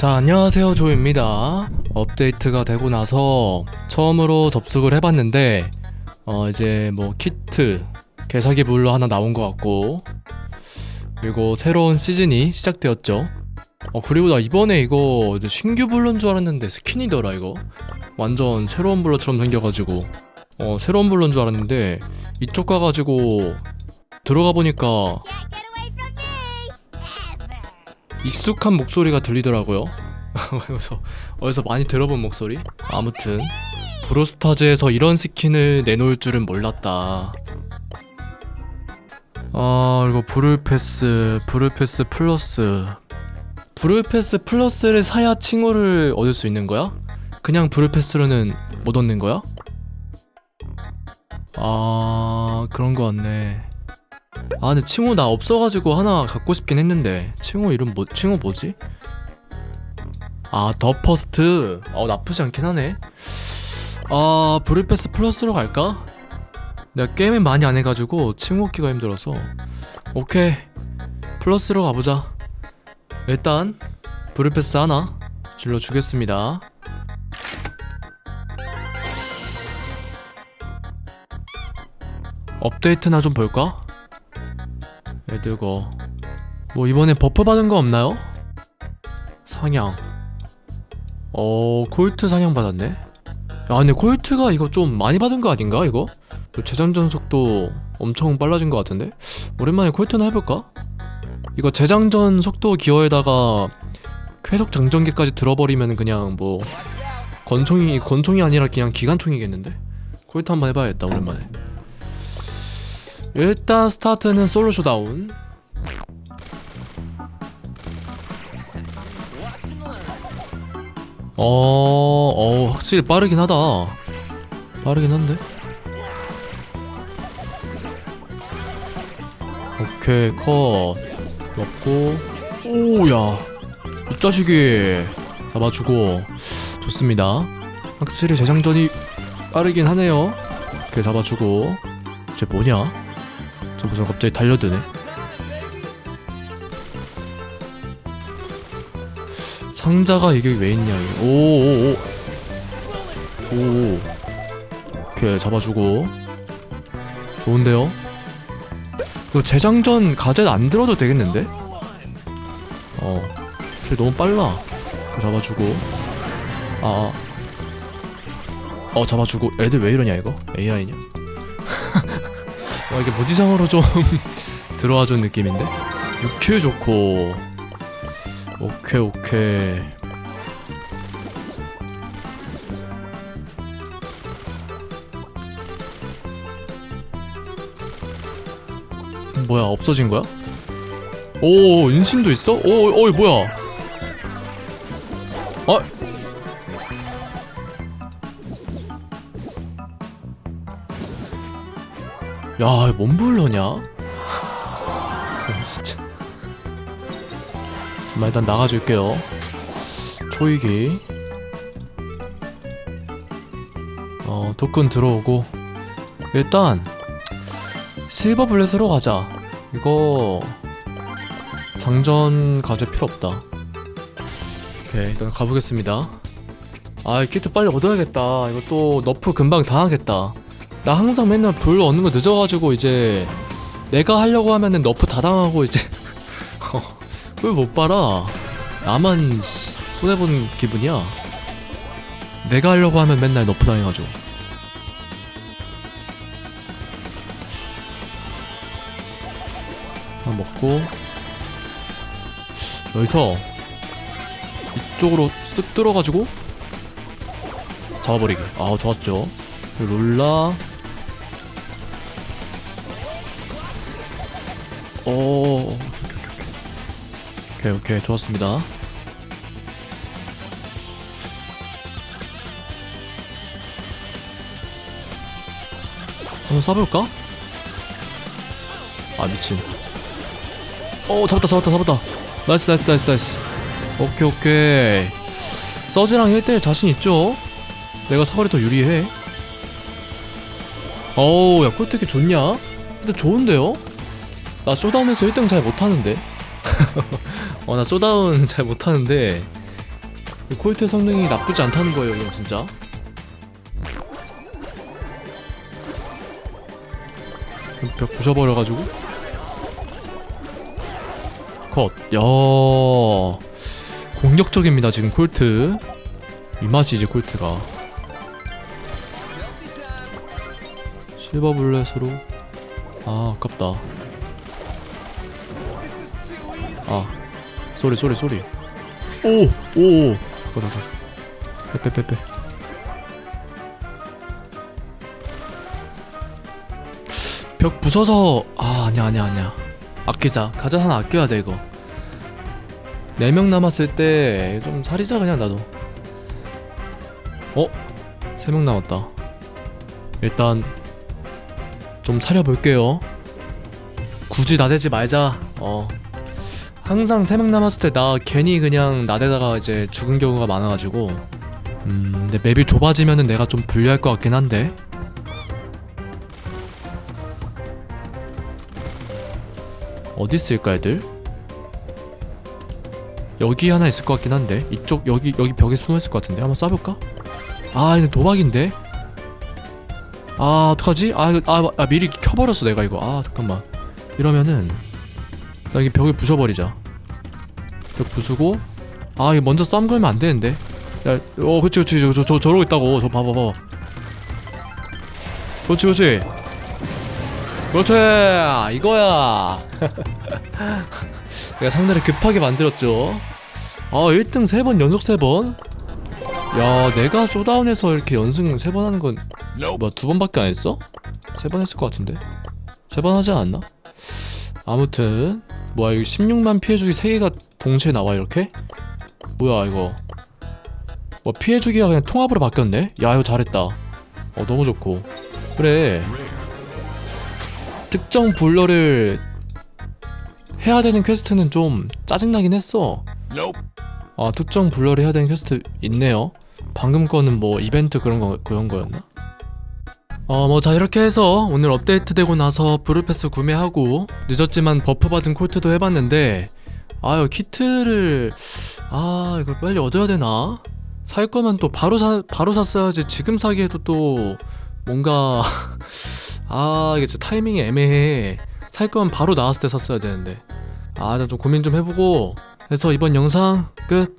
자, 안녕하세요. 조입니다. 업데이트가 되고 나서 처음으로 접속을 해봤는데, 어, 이제 뭐 키트, 개사기 물로 하나 나온 것 같고, 그리고 새로운 시즌이 시작되었죠. 어, 그리고 나 이번에 이거 신규 블루인 줄 알았는데 스킨이더라, 이거. 완전 새로운 블루처럼 생겨가지고, 어, 새로운 블루인 줄 알았는데, 이쪽 가가지고, 들어가 보니까, 익숙한 목소리가 들리더라고요. 그래서 어디서 많이 들어본 목소리? 아무튼 브로스타즈에서 이런 스킨을 내놓을 줄은 몰랐다. 아 이거 브루패스 브루패스 플러스 브루패스 플러스를 사야 칭호를 얻을 수 있는 거야? 그냥 브루패스로는 못 얻는 거야? 아 그런 거 같네. 아 근데 칭호 나 없어가지고 하나 갖고 싶긴 했는데 칭호 이름 뭐 칭호 뭐지? 아 더 퍼스트 어 나쁘지 않긴 하네 아 브루패스 플러스로 갈까? 내가 게임을 많이 안 해가지고 칭호 키가 힘들어서 오케이 플러스로 가보자 일단 브루패스 하나 질러주겠습니다 업데이트나 좀 볼까? 애드거 뭐 이번에 버프 받은 거 없나요? 상향 어 콜트 상향 받았네 야 근데 콜트가 이거 좀 많이 받은 거 아닌가 이거? 그 재장전 속도 엄청 빨라진 것 같은데? 오랜만에 콜트나 해볼까? 이거 재장전 속도 기어에다가 쾌속 장전기까지 들어버리면 그냥 뭐 권총이 권총이 아니라 그냥 기관총이겠는데? 콜트 한번 해봐야겠다 오랜만에 일단 스타트는 솔로 쇼다운 어, 어, 확실히 빠르긴 하다. 빠르긴 한데. 오케이, 컷. 먹고. 오야. 이 자식이. 잡아주고. 좋습니다. 확실히 재장전이 빠르긴 하네요. 이렇게 잡아주고. 쟤 뭐냐? 저 무슨 갑자기 달려드네. 상자가 이게 왜 있냐 이게. 오오 오. 오. 오케이 잡아주고. 좋은데요? 이거 재장전 가젯 안 들어도 되겠는데? 어쟤 너무 빨라. 잡아주고. 아어 잡아주고. 애들 왜 이러냐 이거? AI냐 와 이게 무지성으로 좀 들어와준 느낌인데 6킬 좋고 오케이 오케이 뭐야 없어진 거야? 오 인신도 있어? 오 어이 뭐야 야, 뭔 불러냐? 아, 진짜. 정말 일단 나가줄게요. 초이기. 어, 토큰 들어오고. 일단, 실버 블렛으로 가자. 이거, 장전 가질 필요 없다. 오케이, 일단 가보겠습니다. 아, 이 키트 빨리 얻어야겠다. 이거 또 너프 금방 당하겠다. 나 항상 맨날 불 얻는 거 늦어가지고 이제 내가 하려고 하면은 너프 다 당하고 이제 그걸 못 봐라. 나만 씨, 손해본 기분이야. 내가 하려고 하면 맨날 너프 당해가지고. 하나 먹고 여기서 이쪽으로 쓱 들어가지고 잡아버리기 아 좋았죠. 롤라 오 오케이 오케이 좋았습니다 한번 쏴볼까? 아 미친 오 잡았다 잡았다 잡았다 나이스 나이스 나이스 나이스 오케이 오케이 서지랑 1대1 자신 있죠? 내가 사거리 더 유리해 어우 야 꼴뚜기 좋냐? 근데 좋은데요? 나 쇼다운에서 1등 잘 못하는데? 어 나 쇼다운 잘 못하는데 콜트의 성능이 나쁘지 않다는 거예요 이건 진짜. 벽 부셔버려가지고. 컷. 야 공격적입니다 지금 콜트. 이 맛이 이제 콜트가. 실버 블렛으로. 아 아깝다 아 쏘리 쏘리 쏘리. 오오 그거 다시 빼빼빼빼. 벽 부숴서 아 아니야 아니야 아니야. 아끼자. 가자 하나 아껴야 돼 이거. 4명 남았을 때 좀 살이자 그냥 나도. 어? 3명 남았다. 일단 좀 사려볼게요. 굳이 나대지 말자. 어 항상 3명 남았을 때 나 괜히 그냥 나대다가 이제 죽은 경우가 많아가지고. 음 근데 맵이 좁아지면은 내가 좀 불리할 것 같긴 한데. 어디 있을까 애들? 여기 하나 있을 것 같긴 한데. 이쪽 여기 여기 벽에 숨어 있을 것 같은데. 한번 쏴볼까? 아 이거 도박인데? 아 어떡하지? 아, 아, 아 미리 켜버렸어 내가 이거. 아 잠깐만. 이러면은 나 여기 벽을 부숴버리자 벽 부수고 아 이거 먼저 싸움 걸면 안 되는데. 야어 그치 그치 저, 저, 저 저러고 있다고. 저 봐봐 봐봐. 그렇지 그렇지. 그렇지. 이거야. 내가 상대를 급하게 만들었죠. 아 1등 3번 연속 3번? 야 내가 쇼다운에서 이렇게 연승 3번 하는 건 뭐야 두 번밖에 안 했어? 세번 했을 것 같은데? 세번 하지 않았나? 아무튼 뭐야 이거 16만 피해주기 3개가 동시에 나와 이렇게? 뭐야 이거. 뭐 피해주기가 그냥 통합으로 바뀌었네? 야 이거 잘했다. 어 너무 좋고. 그래. 특정 불러를 해야 되는 퀘스트는 좀 짜증나긴 했어. 아 특정 블러를 해야 되는 퀘스트 있네요. 방금 거는 뭐 이벤트 그런 거 그런 거였나? 어 뭐 자 이렇게 해서 오늘 업데이트 되고 나서 브루패스 구매하고 늦었지만 버프 받은 콜트도 해봤는데 아유 키트를 아 이거 빨리 얻어야 되나? 살 거면 또 바로 사 바로 샀어야지 지금 사기에도 또 뭔가 아 이게 진짜 타이밍이 애매해. 살 거면 바로 나왔을 때 샀어야 되는데. 아나좀 고민 좀 해보고 그래서 이번 영상 끝